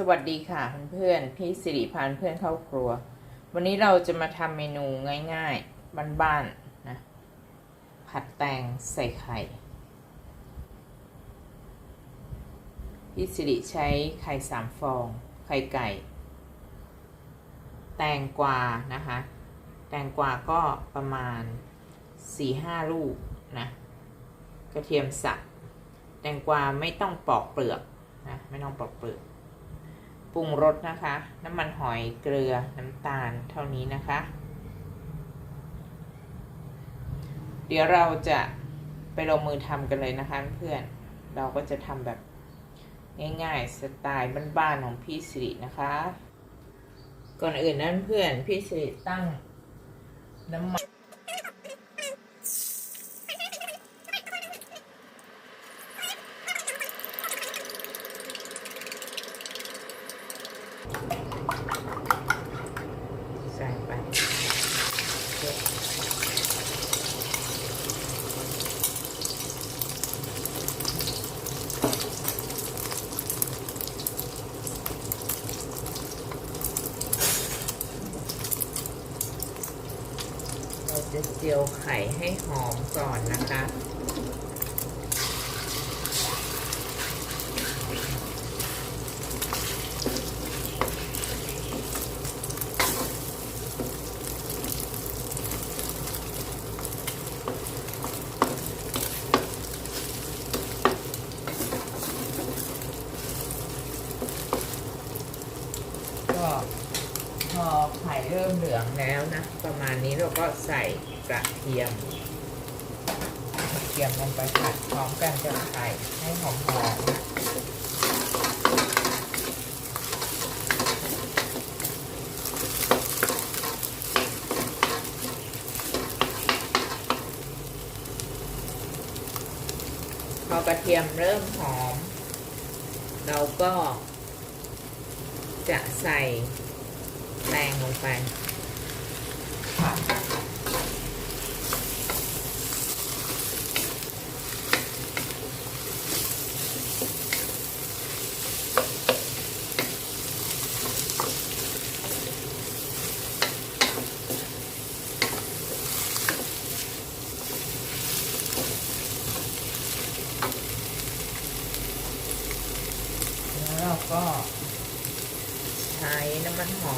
สวัสดีค่ะเพื่อนๆพี่สิริพานเพื่อนเข้าครัว วันนี้เราจะมาทำเมนูง่ายๆบ้านๆนะผัดแตงใส่ไข่พี่สิริใช้ไข่สามฟอง ไข่ไก่ แตงกวานะคะ แตงกวาก็ประมาณสี่ห้าลูกนะกระเทียมสับแตงกวาไม่ต้องปอกเปลือกนะไม่ต้องปอกเปลือก ปรุงรสนะคะ น้ำมันหอยเกลือน้ำตาลเท่านี้นะคะ เดี๋ยวเราจะไปลงมือทำกันเลยนะคะเพื่อนเราก็จะทำแบบง่ายๆสไตล์บ้านๆของพี่สิรินะคะ ก่อนอื่นนั้นเพื่อนพี่สิริตั้งน้ำมัน ใส่ไปเยอะเรา จียวไข่ให้หอมก่อนนะคะ ก็พอไข่เริ่มเหลืองแล้วนะ ประมาณนี้เราก็ใส่กระเทียมกระเทียมลงไปผัดพร้อมกันกับไข่ให้หอมๆพอกระเทียมเริ่มหอม เราก็จะใส่ แตงลงไปผัดแล้วเราก็ ใช้น้ำมันหอย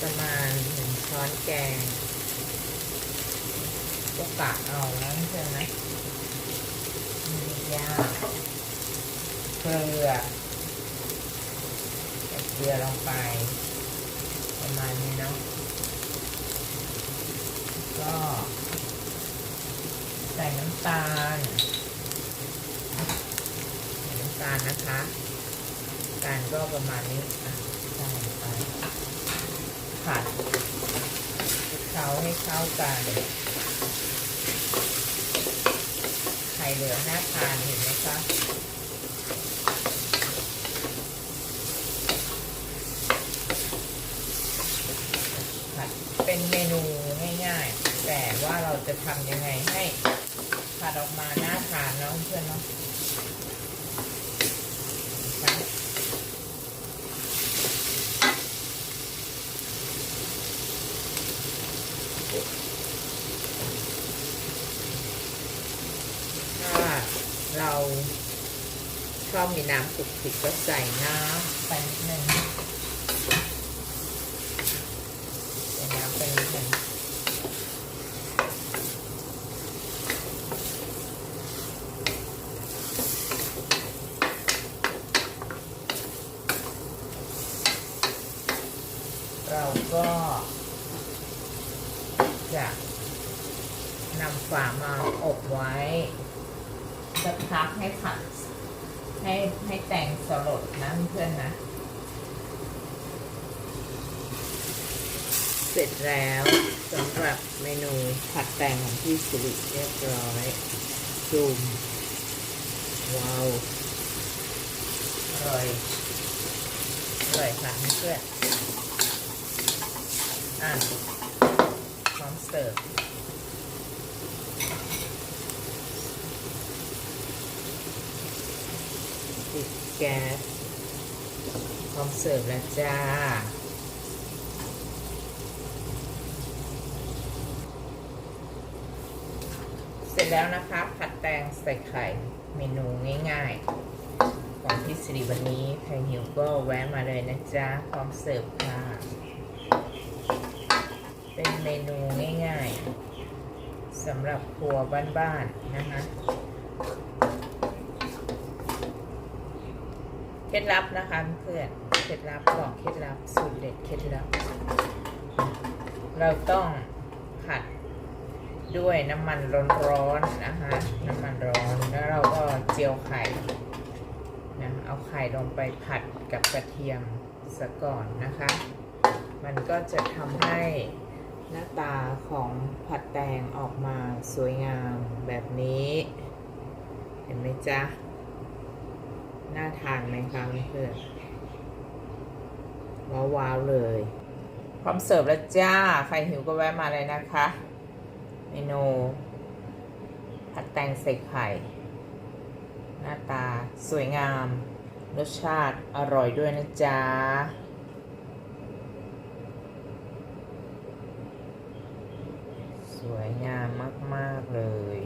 ประมาณหนึ่งช้อนแกงก็กะเอาแล้วใช่ไหมมียาเกลือเกลือลงไป ประมาณนี้เนาะก็ใส่น้ำตาลใส่น้ำตาลนะคะ การก็ประมาณนี้อะ ผัดเคล้าให้เข้ากันไข่เหลืองน่าทานเห็นไหมคะผัดเป็นเมนูง่ายๆ แต่ว่าเราจะทำยังไงให้ผัดออกมาน่าทานเนาะเพื่อนเนาะ ถ้าเรา ชอบมีน้ำสุกผิกก็ใส่น้ำไปนิดนึงใส่น้ำไปนิดนึงเราก็จะนำฝามาอบไว้สักพักให้ผัด ให้ให้แต่งสลดนะเพื่อนนะ เสร็จแล้วสำหรับเมนูผัดแตงของพี่สิริเรียบร้อยจุ่มว้าวอร่อยอร่อยค่ะเพื่อนอะพร้อมเสิร์ฟ ปิด แก๊สพร้อมเสิร์ฟแล้วจ้า เสร็จแล้วนะคะ ผัดแตงใส่ไข่ เมนูง่ายๆ ของพี่สิริวันนี้ใครหิวก็แวะมาเลยนะจ๊ะ พร้อมเสิร์ฟค่ะ เป็นเมนูง่ายๆสำหรับครัวบ้านๆนะคะ เค ล็ดลับนะคะเพื่อนเคล็ดลับบอกเคล็ดลับสูตรเด็ดเคล็ดลับ เราต้องผัดด้วยน้ำมันร้อนๆนะคะน้ำมันร้อนแล้วเราก็เจียวไข่นะเอาไข่ลงไปผัดกับกระเทียมซะก่อนนะคะ มันก็จะทำให้หน้าตาของผัดแตงออกมาสวยงามแบบนี้ เห็นไหมจ๊ะ น่าทานไหมคะเพื่อนว้าวๆเลย พร้อมเสิร์ฟแล้วจ้า ใครหิวก็แวะมาเลยนะคะ เมนูผัดแตงใส่ไข่ หน้าตาสวยงาม รสชาติอร่อยด้วยนะจ๊ะสวยงามมาก ๆ เลย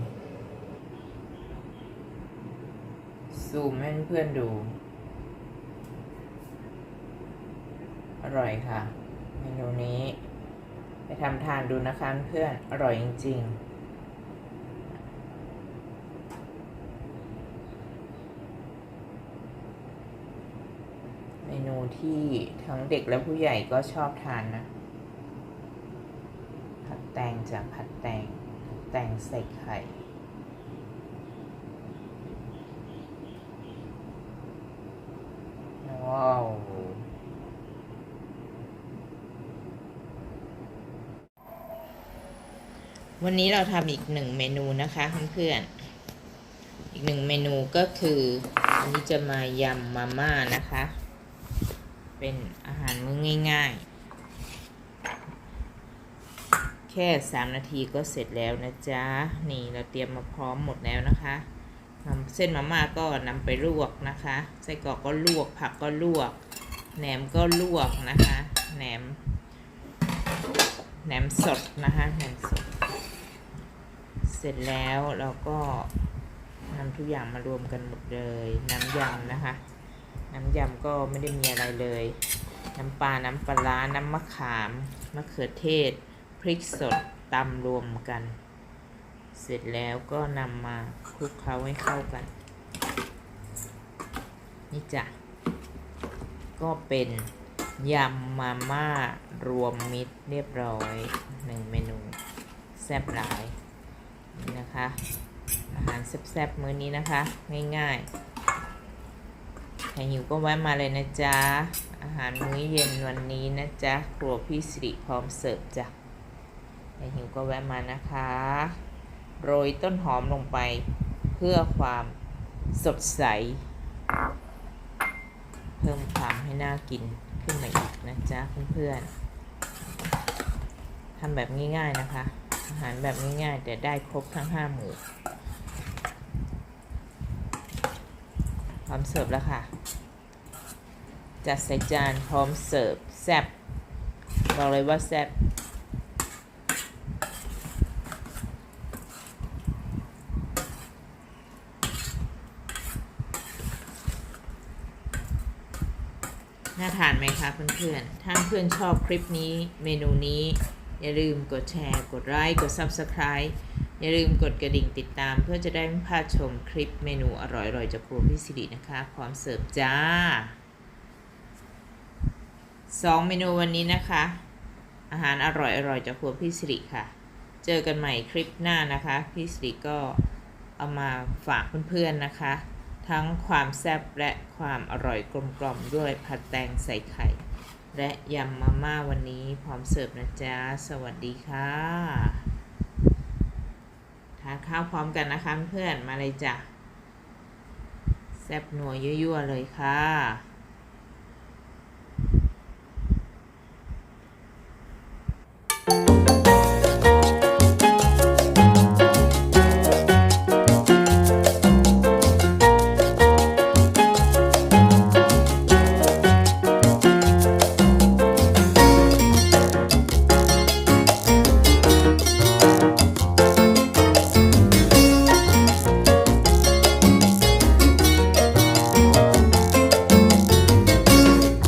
ซูมให้เพื่อนดู อร่อยค่ะ เมนูนี้ ไปทำทานดูนะคะเพื่อน อร่อยจริง ๆเมนูที่ทั้งเด็กและผู้ใหญ่ก็ชอบทานนะ ผัดแตงจากผัดแตง แตงใส่ไข่ ว้าววันนี้เราทำอีกหนึ่งเมนูนะคะเพื่อนๆอีกหนึ่งเมนูก็คืออันนี้จะมายำมาม่านะคะ เป็นอาหารมื้อง่ายๆ แค่สามนาทีก็เสร็จแล้วนะจ๊ะ นี่เราเตรียมมาพร้อมหมดแล้วนะคะ เส้นมาม่าก็นำไปลวกนะคะไส้กรอกก็ลวกผักก็ลวกแหนมก็ลวกนะคะแหนมแหนมสดนะคะแหนมสด เสร็จแล้วเราก็นำทุกอย่างมารวมกันหมดเลย น้ำยำนะคะ น้ำยำก็ไม่ได้มีอะไรเลย น้ำปลา น้ำปลาร้าน้ำมะขาม มะเขือเทศ พริกสดตำรวมกัน เสร็จแล้วก็นำมาคลุกเคล้าให้เข้ากัน นี่จ้ะ ก็เป็นยำมาม่ารวมมิตรเรียบร้อยหนึ่งเมนูแซ่บหลายนี่นะคะ อาหารแซ่บๆมื้อนี้นะคะ ง่ายๆใครหิวก็แวะมาเลยนะจ๊ะ อาหารมื้อเย็นวันนี้นะจ๊ะ ครัวพี่สิริพร้อมเสิร์ฟจ้ะใครหิวก็แวะมานะคะ โรยต้นหอมลงไป เพื่อความสดใส เพิ่มความให้น่ากินขึ้นมาอีกนะจ๊ะเพื่อนๆทำแบบง่ายๆนะคะ อาหารแบบง่ายๆแต่ได้ครบทั้งห้าหมู่พร้อมเสิร์ฟแล้วค่ะ จัดใส่จานพร้อมเสิร์ฟแซ่บบอกเลยว่าแซ่บ น่าทานไหมคะเพื่อนๆ ถ้าเพื่อนชอบคลิปนี้เมนูนี้ อย่าลืมกดแชร์ กดไลค์ กด Subscribe อย่าลืมกดกระดิ่งติดตาม เพื่อจะได้ไม่พลาดชมคลิปเมนูอร่อยๆจากครัวพี่สิรินะคะ พร้อมเสิร์ฟจ้าสองเมนูวันนี้นะคะ อาหารอร่อยๆจากครัวพี่สิริค่ะ เจอกันใหม่คลิปหน้านะคะ พี่สิริก็เอามาฝากเพื่อนๆนะคะ ทั้งความแซ่บและความอร่อยกลมกล่อมด้วยผัดแตงใส่ไข่ และยำมาม่าวันนี้พร้อมเสิร์ฟนะจ๊ะ สวัสดีค่ะ ทานข้าวพร้อมกันนะคะเพื่อนมาเลยจ้ะ แซ่บนัวยั่วๆเลยค่ะ